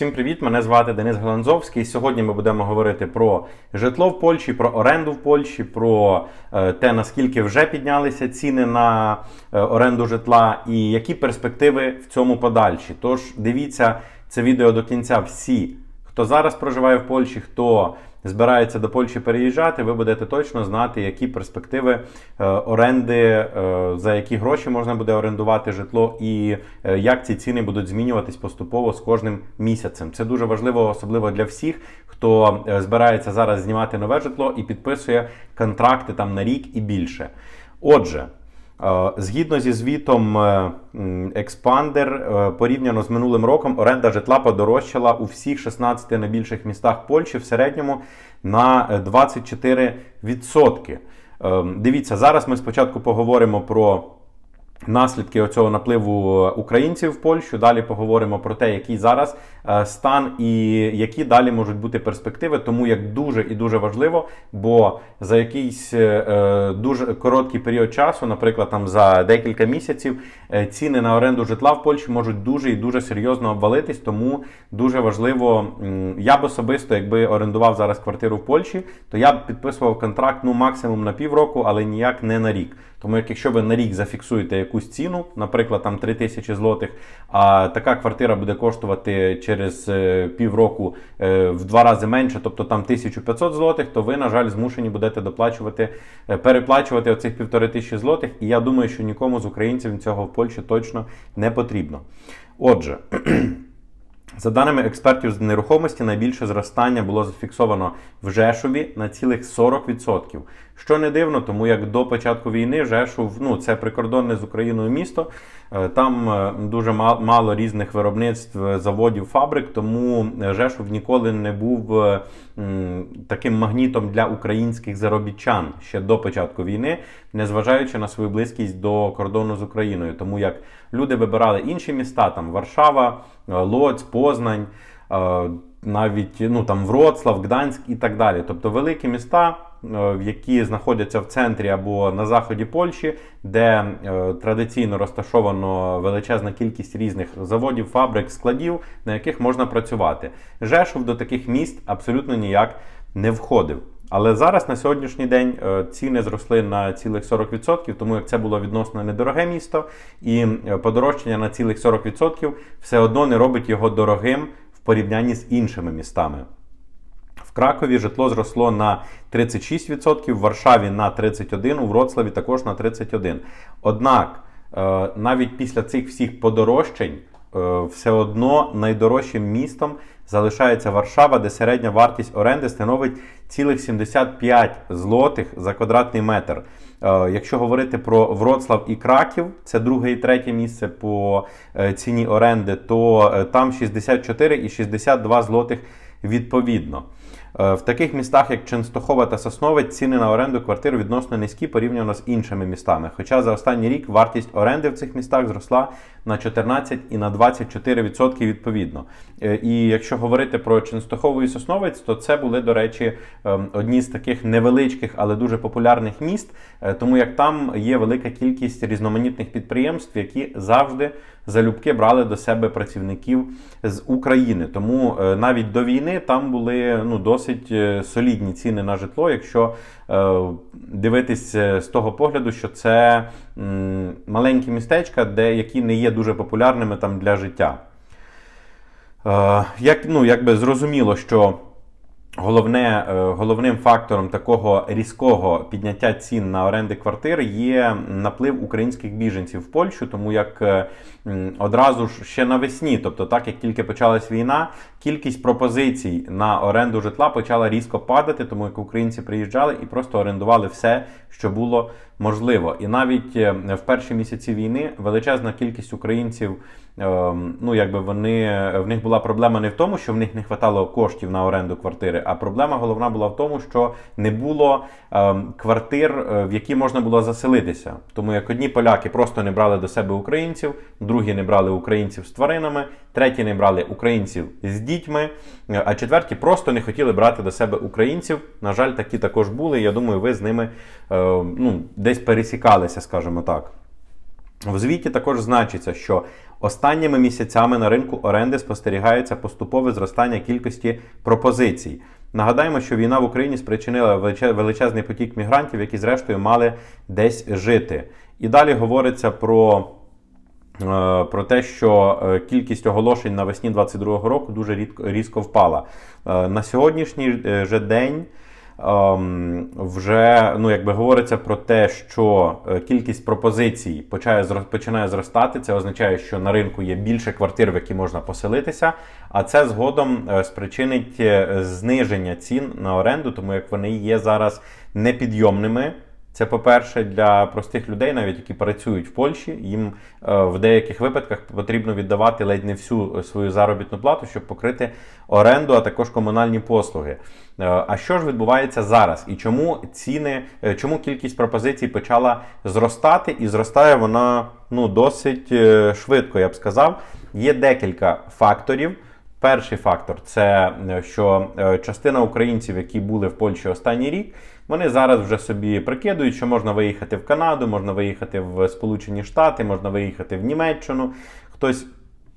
Всім привіт! Мене звати Денис Галанзовський. Сьогодні ми будемо говорити про житло в Польщі, про оренду в Польщі, про е, те, наскільки вже піднялися ціни на е, оренду житла і які перспективи в цьому подальші. Тож дивіться це відео до кінця всі, хто зараз проживає в Польщі, хто збирається до Польщі переїжджати, ви будете точно знати, які перспективи е, оренди, е, за які гроші можна буде орендувати житло, і е, як ці ціни будуть змінюватись поступово з кожним місяцем. Це дуже важливо, особливо для всіх, хто збирається зараз знімати нове житло і підписує контракти там на рік і більше. Отже. Е, Згідно зі звітом е, Expander, е, порівняно з минулим роком, оренда житла подорожчала у всіх 16 найбільших містах Польщі в середньому на е, 24%. Е, Дивіться, зараз ми спочатку поговоримо про наслідки оцього напливу українців в Польщу. Далі поговоримо про те, який зараз е, стан і які далі можуть бути перспективи, тому як дуже і дуже важливо, бо за якийсь е, е, дуже короткий період часу, наприклад, там за декілька місяців, е, ціни на оренду житла в Польщі можуть дуже і дуже серйозно обвалитись. Тому дуже важливо, я б особисто, якби орендував зараз квартиру в Польщі, то я б підписував контракт ну максимум на півроку, але ніяк не на рік. Тому як якщо ви на рік зафіксуєте якусь ціну, наприклад, там 3 тисячі злотих, а така квартира буде коштувати через е, півроку е, в два рази менше, тобто там 1500 злотих, то ви, на жаль, змушені будете доплачувати, е, переплачувати оцих півтори тисячі злотих. І я думаю, що нікому з українців цього в Польщі точно не потрібно. Отже. За даними експертів з нерухомості, найбільше зростання було зафіксовано в Жешові на цілих 40%. Що не дивно, тому як до початку війни Жешув, ну це прикордонне з Україною місто. е, Там е, дуже мало різних виробництв, е, заводів, фабрик, тому Жешув ніколи не був таким магнітом для українських заробітчан ще до початку війни, незважаючи на свою близькість до кордону з Україною. Тому як люди вибирали інші міста, там Варшава, Лоць, Познань, навіть ну там Вроцлав, Гданськ і так далі. Тобто великі міста, е, які знаходяться в центрі або на заході Польщі, де е, традиційно розташовано величезна кількість різних заводів, фабрик, складів, на яких можна працювати. Жешув до таких міст абсолютно ніяк не входив. Але зараз на сьогоднішній день е, ціни зросли на цілих 40%, тому як це було відносно недороге місто, і подорожчання на цілих 40% все одно не робить його дорогим в порівнянні з іншими містами. В Кракові житло зросло на 36%, в Варшаві на 31%, у Вроцлаві також на 31%. Однак, е, навіть після цих всіх подорожчань, е, все одно найдорожчим містом залишається Варшава, де середня вартість оренди становить цілих 75 злотих за квадратний метр. Е, Якщо говорити про Вроцлав і Краків, це друге і третє місце по е, ціні оренди, то е, там 64 і 62 злотих відповідно. Е, В таких містах, як Ченстохова та Сосновець, ціни на оренду квартир відносно низькі порівняно з іншими містами. Хоча за останній рік вартість оренди в цих містах зросла на 14 і на 24% відповідно. Е, І якщо говорити про Ченстохову і Сосновець, то це були, до речі, ем, одні з таких невеличких, але дуже популярних міст, е, тому як там є велика кількість різноманітних підприємств, які завжди залюбки брали до себе працівників з України. Тому навіть до війни там були ну, досить е, солідні ціни на житло, якщо е, дивитись е, з того погляду, що це маленькі містечка, де які не є дуже популярними там для життя. Як, ну, якби зрозуміло, що Головне, головним фактором такого різкого підняття цін на оренди квартир є наплив українських біженців в Польщу, тому як одразу ж ще навесні, тобто так як тільки почалась війна, кількість пропозицій на оренду житла почала різко падати, тому як українці приїжджали і просто орендували все, що було можливо. І навіть е, в перші місяці війни величезна кількість українців. Ем, ну, якби вони в них була проблема не в тому, що в них не вистачало коштів на оренду квартири, а проблема головна була в тому, що не було ем, квартир, е, в які можна було заселитися. Тому як одні поляки просто не брали до себе українців, другі не брали українців з тваринами, треті не брали українців з дітьми, а четверті просто не хотіли брати до себе українців. На жаль, такі також були. Я думаю, ви з ними е, ну, десь пересікалися, скажімо так. В звіті також значиться, що останніми місяцями на ринку оренди спостерігається поступове зростання кількості пропозицій. Нагадаємо, що війна в Україні спричинила величезний потік мігрантів, які зрештою мали десь жити. І далі говориться про про те, що е, кількість оголошень навесні 2022 року дуже рідко, різко впала. Е, На сьогоднішній е, же день ем, вже ну, якби говориться про те, що е, кількість пропозицій починає, зро- починає зростати. Це означає, що на ринку є більше квартир, в які можна поселитися, а це згодом е, спричинить е, зниження цін на оренду, тому як вони є зараз непідйомними. Це, по-перше, для простих людей, навіть які працюють в Польщі, їм е, в деяких випадках потрібно віддавати ледь не всю е, свою заробітну плату, щоб покрити оренду, а також комунальні послуги. Е, А що ж відбувається зараз? І чому ціни, чому кількість пропозицій почала зростати? І зростає вона ну, досить швидко, я б сказав. Є декілька факторів. Перший фактор це е, що е, частина українців, які були в Польщі останній рік, вони зараз вже собі прикидують, що можна виїхати в Канаду, можна виїхати в Сполучені Штати, можна виїхати в Німеччину. Хтось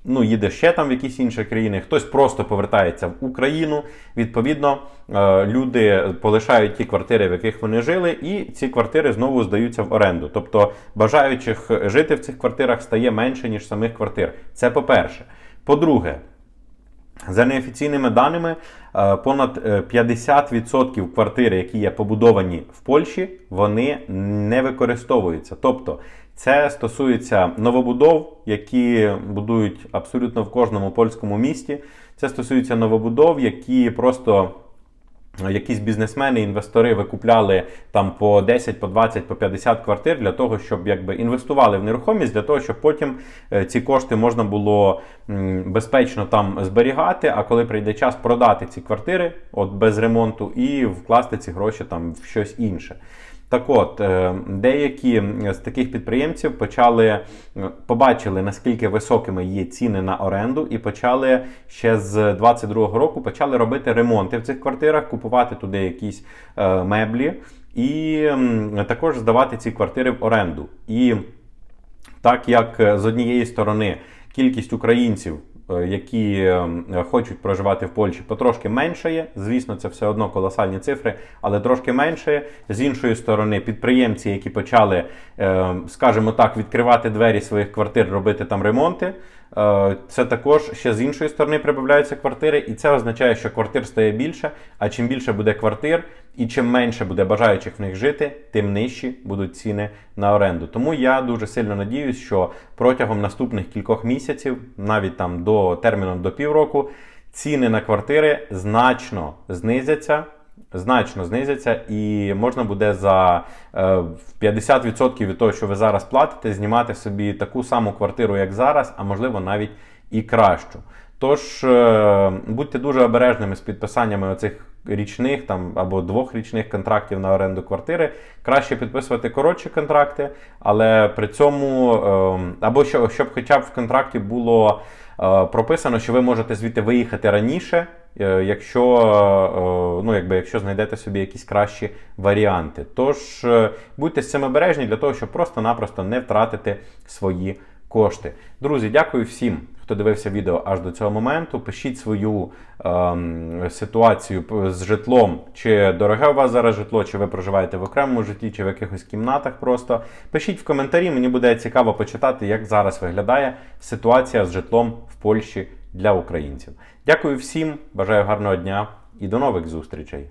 ну, їде ще там в якісь інші країни, хтось просто повертається в Україну. Відповідно, е, люди полишають ті квартири, в яких вони жили, і ці квартири знову здаються в оренду. Тобто бажаючих жити в цих квартирах стає менше, ніж самих квартир. Це по-перше. По-друге, за неофіційними даними, е, понад е, 50% квартир, які є побудовані в Польщі, вони не використовуються. Тобто, це стосується новобудов, які будують абсолютно в кожному польському місті. Це стосується новобудов, які просто якісь бізнесмени, інвестори викупляли там по 10, по 20, по 50 квартир для того, щоб якби інвестували в нерухомість, для того, щоб потім е, ці кошти можна було безпечно там зберігати. А коли прийде час продати ці квартири, от без ремонту, і вкласти ці гроші там в щось інше. Так от, е, деякі з таких підприємців почали е, побачили, наскільки високими є ціни на оренду, і почали ще з 22-го року почали робити ремонти в цих квартирах, купувати туди якісь е, меблі і також здавати ці квартири в оренду. І так як з однієї сторони кількість українців, які е, хочуть проживати в Польщі, потрошки меншає. Звісно, це все одно колосальні цифри, але трошки меншає. З іншої сторони, підприємці, які почали, е, скажімо так, відкривати двері своїх квартир, робити там ремонти. Е, Це також ще з іншої сторони прибавляються квартири, і це означає, що квартир стає більше. А чим більше буде квартир, і чим менше буде бажаючих в них жити, тим нижчі будуть ціни на оренду. Тому я дуже сильно надіюсь, що протягом наступних кількох місяців, навіть там до терміном до півроку, ціни на квартири значно знизяться. Значно знизяться, і можна буде за е, 50% від того, що ви зараз платите, знімати собі таку саму квартиру, як зараз, а можливо навіть і кращу. Тож е, будьте дуже обережними з підписаннями оцих річних там або двохрічних контрактів на оренду квартири. Краще підписувати коротші контракти, але при цьому е, або що, щоб хоча б в контракті було е, прописано, що ви можете звідти виїхати раніше, е, якщо, е, ну, якби, якщо знайдете собі якісь кращі варіанти. Тож е, будьте з цим обережні для того, щоб просто-напросто не втратити свої кошти. Друзі, дякую всім, хто дивився відео аж до цього моменту. Пишіть свою ем, ситуацію з житлом, чи дороге у вас зараз житло, чи ви проживаєте в окремому житті, чи в якихось кімнатах просто. Пишіть в коментарі, мені буде цікаво почитати, як зараз виглядає ситуація з житлом в Польщі для українців. Дякую всім, бажаю гарного дня і до нових зустрічей!